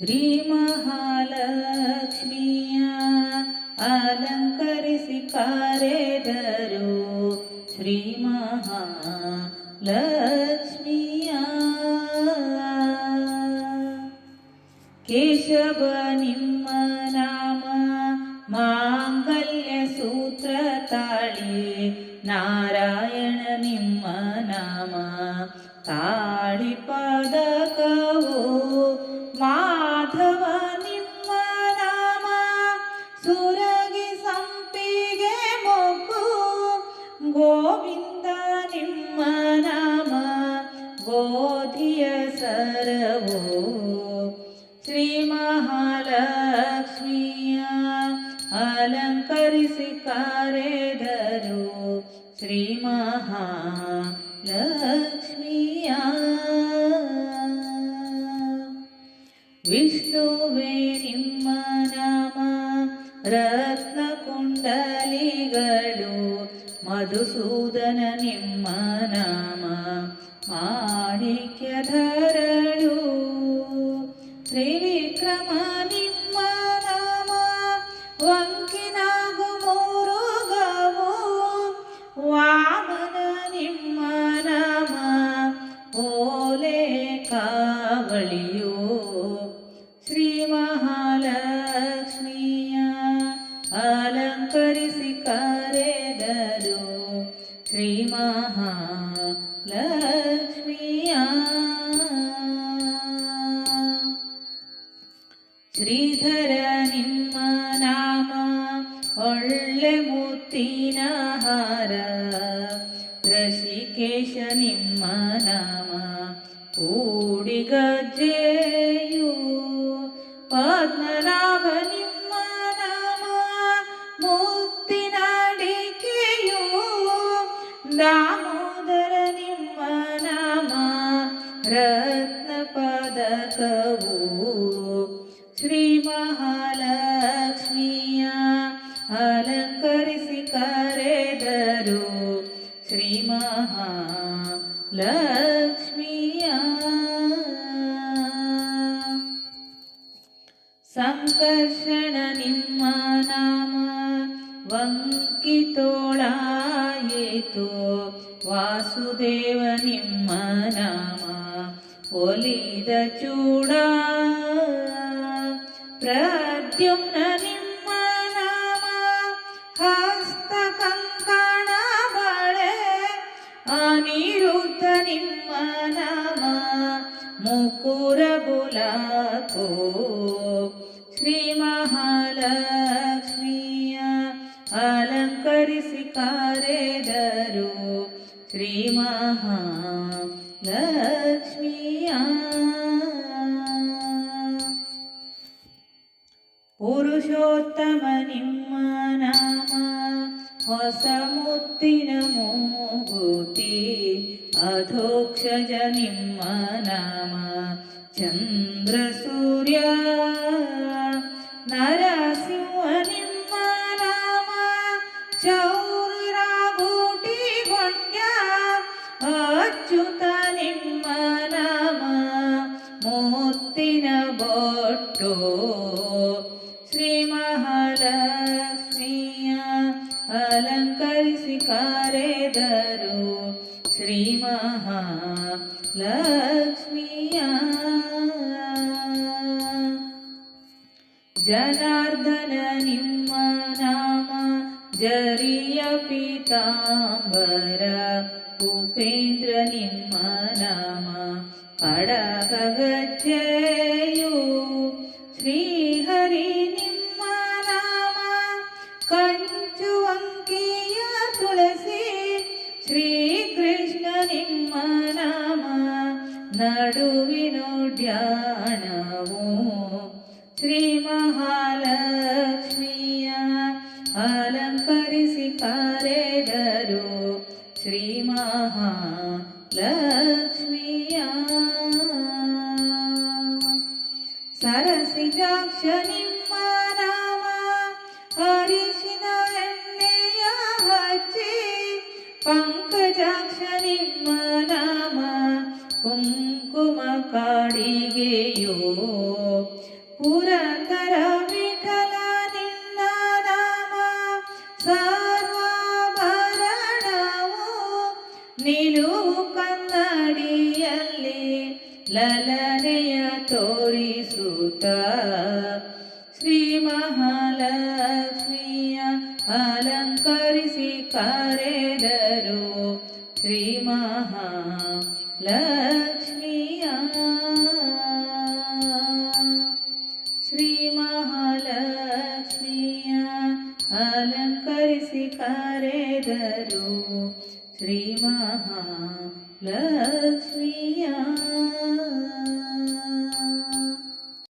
श्रीमहालक्ष्म्या अलङ्करि पारे धरो नाम माङ्गल्यसूत्रताळे नारायण निम्म नाम पद ಗೋವಿಂದ ನಿಮ್ಮ ನಾಮ ಗೋಧಿಯ ಸರವು ಶ್ರೀ ಮಹಾಲಕ್ಷ್ಮಿಯ ಅಲಂಕರಿಸಿ ಕರೆದರು ಶ್ರೀ ಮಹಾಲಕ್ಷ್ಮಿಯ ವಿಷ್ಣುವೇ ನಿಮ್ಮ ನಾಮ ರತ್ನ ಕುಂಡಲಿಗಳು ಮಧುಸೂದನ ನಿಮ್ಮ ನಾಮ ಮಾಣಿಕ್ಯಧರಳು ಶ್ರೀಧರ ನಿಮ್ಮ ನಾಮ, ಒಳ್ಳೆ ಮುತ್ತಿನ ಹಾರ. ಋಷಿಕೇಶ ನಿಮ್ಮ ನಾಮ, ಕೂಡಿಗಜ್ಜೆಯು. ಪದ್ಮನಾಭ ನಿಮ್ಮ ನಾಮ, ಮುತ್ತಿನ ಡಿಕೆಯು ದಾಮೋದರ ಶ್ರೀ ಮಹಾಲಕ್ಷ್ಮಿಯ ಅಲಂಕರಿಸಿ ಕರೆದರು ಶ್ರೀ ಮಹಾಲಕ್ಷ್ಮಿಯ ಸಂಕರ್ಷಣ ನಿಮ್ಮ ನಾಮ ವಂಕಿತೋಳಾಯಿತು ವಾಸುದೇವ ನಿಮ್ಮ ನಾಮ ಒಲಿದ ಚೂಡ प्रद्युम्ननिम्मनाम हस्तकङ्कणवळे अनिरुद्धनिम्मनाम मुकुरबुलातो श्रीमहालक्ष्म्या अलङ्करि कारे धरु श्रीमहा ಮುತ್ತಿನ ಮೂಗುತಿ ಅಧೋಕ್ಷಜ ನಿಮ್ಮ ನಾಮ ಚಂದ್ರ ಸೂರ್ಯ ನರಸಿಂಹ ನಿಮ್ಮ ನಾಮ ಚೌರಾಗೂಟಿ ಗೊಂಡ್ಯ ಅಚ್ಯುತ ನಿಮ್ಮ ನಾಮ ಮುತ್ತಿನ ಬೊಟ್ಟು ಶ್ರೀ ಮಹಾಲಕ್ಷ್ಮಿಯ े ध श्रीमहालक्ष्म्या। जनार्दन निम्मनाम जरी अपि ताम्बर उपेन्द्र निम्मनाम पडगेयो श्रीहरिनिम्मनाम ध्यानवो श्रीमहालक्ष्म्या अलङ्करिसि परे धरु श्रीमहालक्ष्म्या। सरसि चाक्ष निम् मनामा परिष्ना पङ्कजाक्ष निम् ಕುಂಕುಮ ಕಾಡಿಗೆಯೋ ಪುರಂದರ ವಿಠಲ ನಿನ್ನ ನಾಮ ಸರ್ವಾಭರಣವು ನಿಲುವು ಕನ್ನಡಿಯಲ್ಲಿ ಲಲನೆಯ ತೋರಿಸುತ್ತ. ಶ್ರೀ ಮಹಾಲಕ್ಷ್ಮಿಯ ಅಲಂಕರಿಸಿ ಕರೆದರು ಶ್ರೀ ಮಹಾಲಕ್ಷ್ಮಿಯ लक्ष्म्या। श्रीमहालक्ष्म्या अलङ्कारिकारे ददु श्रीमहालक्ष्म्या।